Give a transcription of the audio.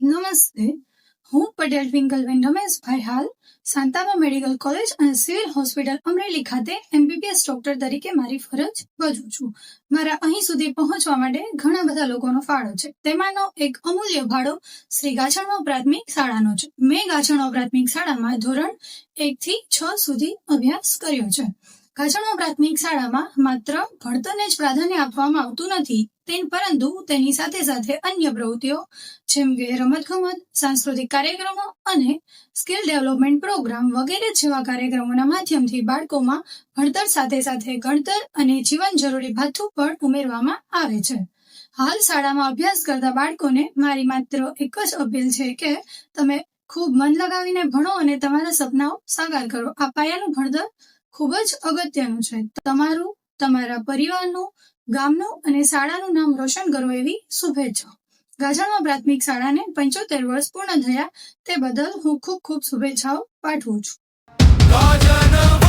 નમસ્તે. હું પટેલ ટ્વિંકલબેન રમેશભાઈ હાલ શાંતાબા મેડિકલ કોલેજ અને સિવિલ હોસ્પિટલ અમરેલી ખાતે એમબીબીએસ ડોક્ટર તરીકે મારી ફરજ બજવું છું. મારા અહીં સુધી પહોંચવા માટે ઘણા બધા લોકોનો ફાળો છે. તેમાંનો એક અમૂલ્ય ફાળો શ્રી ગાછણવા પ્રાથમિક શાળાનો છે. મેં ગાછણવા પ્રાથમિક શાળામાં ધોરણ એક થી છ સુધી અભ્યાસ કર્યો છે. ગાછણવા પ્રાથમિક શાળામાં માત્ર ભણતરને જ પ્રાધાન્ય આપવામાં આવતું નથી પરંતુ તેની સાથે સાથે અન્ય પ્રવૃત્તિઓ, જેમ કે રમતગમત, સાંસ્કૃતિક કાર્યક્રમો અને સ્કિલ ડેવલપમેન્ટ પ્રોગ્રામ વગેરે જેવા કાર્યક્રમોના માધ્યમથી બાળકોમાં ભણતર સાથે સાથે ગણતર અને જીવન જરૂરી ભાથું પણ ઉમેરવામાં આવે છે. હાલ શાળામાં અભ્યાસ કરતા બાળકોને મારી માત્ર એક જ અપીલ છે કે તમે ખૂબ મન લગાવીને ભણો અને તમારા સપનાઓ સાકાર કરો. આ પાયાનું ભણતર ખૂબ જ અગત્યનું છે. તમારું તમારા પરિવારનું, ગામનું અને શાળાનું નામ રોશન કરો એવી શુભેચ્છાઓ. ગાજણમાં પ્રાથમિક શાળાને પંચોતેર વર્ષ પૂર્ણ થયા તે બદલ હું ખૂબ ખૂબ શુભેચ્છાઓ પાઠવું છું.